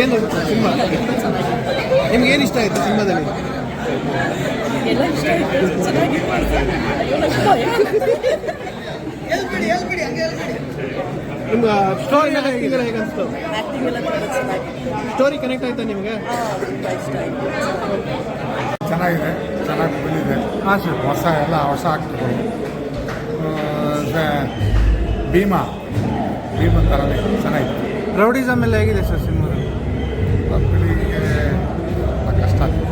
ನಿಮ್ಗೇನು ಸಿನಿಮಾ? ನಿಮ್ಗೇನು ಇಷ್ಟ ಆಯಿತು ಸಿನಿಮಾದಲ್ಲಿ? ಎಲ್ಲ ಇಷ್ಟ ಆಯ್ತು ಚೆನ್ನಾಗಿತ್ತು ನಿಮ್ಮ ಸ್ಟೋರಿ ಎಲ್ಲ ಹೇಗಿದ್ರೆ ಹೇಗೆ ಅನಿಸ್ತು ಚೆನ್ನಾಗಿತ್ತು ಸ್ಟೋರಿ ಕನೆಕ್ಟ್ ಆಯ್ತಾ ನಿಮಗೆ? ಚೆನ್ನಾಗಿದೆ ಚೆನ್ನಾಗಿ ಬಂದಿದೆ. ಹಾಂ ಸರ್ ಹೊಸ ಎಲ್ಲ ಹೊಸ ಆಗ್ತದೆ. ಭೀಮಾ ಭೀಮನ್ ಥರನೇ ಚೆನ್ನಾಗಿದೆ ರೌಡಿಸಮ್ ಎಲ್ಲ ಹೇಗಿದೆ ಸರ್ ಸಿನಿಮಾದಲ್ಲಿ? ಕಷ್ಟ ಆಗ್ತದೆ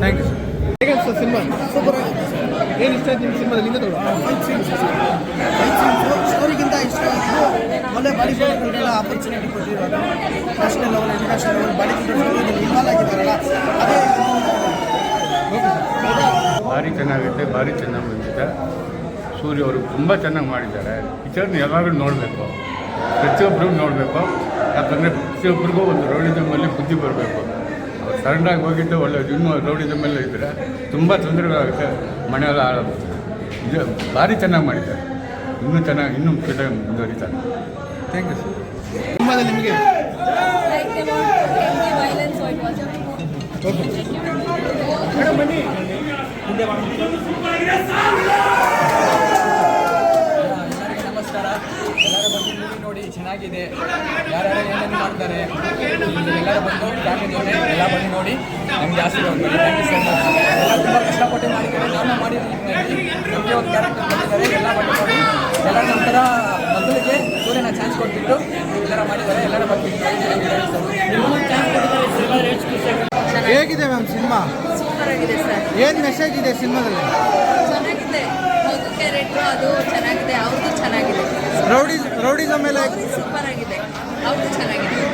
ಥ್ಯಾಂಕ್ ಯು ಸರ್ ಸಿನಿಮಾ ಇಷ್ಟ ಆಯ್ತು ನಿಮ್ಮ ಸಿನಿಮಾದಲ್ಲಿ ಇಷ್ಟ ಆಯಿತು ಒಳ್ಳೆ ಭಾರಿ ಚೆನ್ನಾಗೈತೆ, ಭಾರಿ ಚೆನ್ನಾಗಿ ಬಂದಿದೆ. ಸೂರ್ಯ ಅವರು ತುಂಬ ಚೆನ್ನಾಗಿ ಮಾಡಿದ್ದಾರೆ. ಪಿಕ್ಚರ್ನ ಎಲ್ಲರೂ ನೋಡಬೇಕು. ಪ್ರತಿಯೊಬ್ಬರು ನೋಡಬೇಕು. ಯಾಕಂದರೆ ಪ್ರತಿಯೊಬ್ಬರಿಗೂ ಒಂದು ರೌಡಿಸಮಲ್ಲಿ ಬುದ್ಧಿ ಬರಬೇಕು. ಅವ್ರು ಸಡನ್ನಾಗಿ ಹೋಗಿದ್ದು ಒಳ್ಳೆಯದು ಇನ್ನೂ ರೌಡಿಸಮೆಲ್ಲ ಇದ್ದರೆ ತುಂಬ ತೊಂದರೆಗಳಾಗುತ್ತೆ ಮನೆಯೆಲ್ಲ ಹಾಳಾಗುತ್ತೆ. ಇದು ಭಾರಿ ಚೆನ್ನಾಗಿ ಮಾಡಿದ್ದಾರೆ. ಇನ್ನೂ ಚೆನ್ನಾಗಿ ಇನ್ನೂ ಚೆನ್ನಾಗಿ ಮುಂದುವರಿತಾರೆ. ಥ್ಯಾಂಕ್ ಯು ಸರ್ ತುಂಬಾ ನಿಮಗೆ ನಮಸ್ಕಾರ. ಎಲ್ಲರೂ ಚೆನ್ನಾಗಿದೆ. ಯಾರ್ಯಾರು ಏನೇನು ಮಾಡ್ತಾರೆ? ಎಲ್ಲರೂ ಬಂದು ಫ್ಯಾಮಿಲಿ ನೋಡಿ ಎಲ್ಲ ಬಂದು ನೋಡಿ. ನಮ್ಗೆ ಜಾಸ್ತಿ ಒಂದು ಥ್ಯಾಂಕ್ ಯು ಸೊ ಮಚ್ ಎಲ್ಲ ತುಂಬ ಕಷ್ಟಪಟ್ಟು ಮಾಡಿದ್ದಾರೆ. ನಾನು ಮಾಡಿದ್ದೀನಿ ನಮಗೆ ಒಂದು ಕ್ಯಾರೆಕ್ಟರ್ ಬಂದಿದ್ದಾರೆ ಎಲ್ಲ ಬಂದು ನೋಡಿ. ಎಲ್ಲ ನಮ್ಮ ಥರ ಮೊದಲಿಗೆ ಸೂರ್ಯನ ಚಾನ್ಸ್ ಕೊಟ್ಬಿಟ್ಟು ಎಲ್ಲರ ಮಾಡಿದ್ದಾರೆ. ಎಲ್ಲರ ಬಗ್ಗೆ ಹೇಗಿದೆ ಮ್ಯಾಮ್ ಸಿನಿಮಾ? ಸೂಪರ್ ಆಗಿದೆ ಸರ್. ಏನು ಮೆಸೇಜ್ ಇದೆ ಸಿನಿಮಾದಲ್ಲಿ? ಚೆನ್ನಾಗಿದೆ. ಕ್ಯಾರೆಕ್ಟ್ರು ಅದು ಚೆನ್ನಾಗಿದೆ ಅವ್ರದ್ದು ಚೆನ್ನಾಗಿದೆ. ರೌಡಿ ರೌಡಿಸಮ್ ಎಲ್ಲ ಸೂಪರ್ ಆಗಿದೆ. ಅವ್ರದ್ದು ಚೆನ್ನಾಗಿದೆ.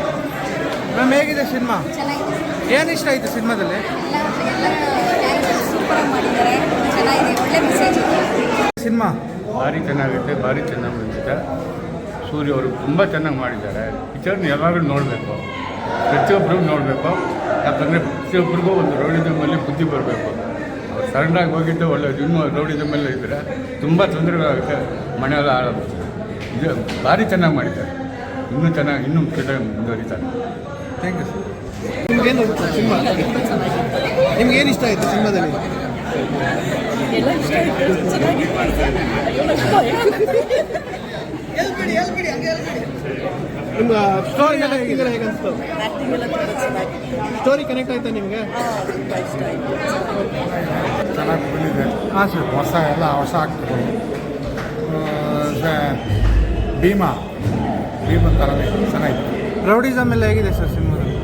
ಮ್ಯಾಮ್ ಹೇಗಿದೆ ಸಿನಿಮಾ? ಚೆನ್ನಾಗಿದೆ. ಏನು ಇಷ್ಟ ಆಯಿತು ಸಿನಿಮಾದಲ್ಲಿ? ಎಲ್ಲ ಎಲ್ಲ ಕ್ಯಾರೆಕ್ಟರ್ ಸೂಪರಾಗಿ ಮಾಡಿದ್ದಾರೆ. ಚೆನ್ನಾಗಿದೆ ಒಳ್ಳೆ ಮೆಸೇಜ್ ಇದೆ ಸಿನಿಮಾ? ಭಾರಿ ಚೆನ್ನಾಗೈತೆ ಭಾರಿ ಚೆನ್ನಾಗಿ ಬಂದಿದೆ. ಸೂರ್ಯ ಅವರು ತುಂಬ ಚೆನ್ನಾಗಿ ಮಾಡಿದ್ದಾರೆ. ಪಿಕ್ಚರ್ನ ಎಲ್ಲರೂ ನೋಡಬೇಕು. ಪ್ರತಿಯೊಬ್ಬರಿಗೂ ನೋಡಬೇಕು. ಯಾಕಂದರೆ ಪ್ರತಿಯೊಬ್ಬರಿಗೂ ಒಂದು ರೌಡಿಸಮಲ್ಲಿ ಬುದ್ಧಿ ಬರಬೇಕು. ಸಡನ್ನಾಗಿ ಹೋಗಿದ್ದು ಒಳ್ಳೆ ಜಿಮ್ಮು ರೌಡಿ ಜಿಮ್ಮೆಲ್ಲ ಇದ್ದರೆ ತುಂಬ ತೊಂದರೆಗಳಾಗುತ್ತೆ. ಮನೆಯೆಲ್ಲ ಹಾಳಾಗುತ್ತೆ ಇದು ಭಾರಿ ಚೆನ್ನಾಗಿ ಮಾಡಿದ್ದಾರೆ. ಇನ್ನೂ ಚೆನ್ನಾಗಿ ಇನ್ನೂ ಚೆನ್ನಾಗಿ ಮುಂದುವರಿತಾರೆ. ಥ್ಯಾಂಕ್ ಯು ಸರ್ ನಿಮ್ಗೇನು ಸಿನಿಮಾ? ನಿಮ್ಗೇನು ಇಷ್ಟ ಆಯಿತು ಸಿನಿಮಾದಲ್ಲಿ? ಎಲ್ಲ ಇಷ್ಟ ಆಯ್ತು. ಚೆನ್ನಾಗಿತ್ತು. ನಿಮ್ಮ ಸ್ಟೋರಿ ಎಲ್ಲ ಹೇಗಿದ್ರೆ ಹೇಗೆ ಅನಿಸ್ತು? ಸ್ಟೋರಿ ಕನೆಕ್ಟ್ ಆಯ್ತಾ ನಿಮಗೆ? ಚೆನ್ನಾಗಿ ಬಂದಿದೆ ಹಾಂ ಸರ್ ಹೊಸ ಎಲ್ಲ ಹೊಸ ಆಗ್ತದೆ. ಭೀಮಾ. ಭೀಮನ್ ಥರನೇ ಚೆನ್ನಾಗಿತ್ತು. ರೌಡಿಸಮ್ ಎಲ್ಲ ಹೇಗಿದೆ ಸರ್ ಸಿನಿಮಾದಲ್ಲಿ?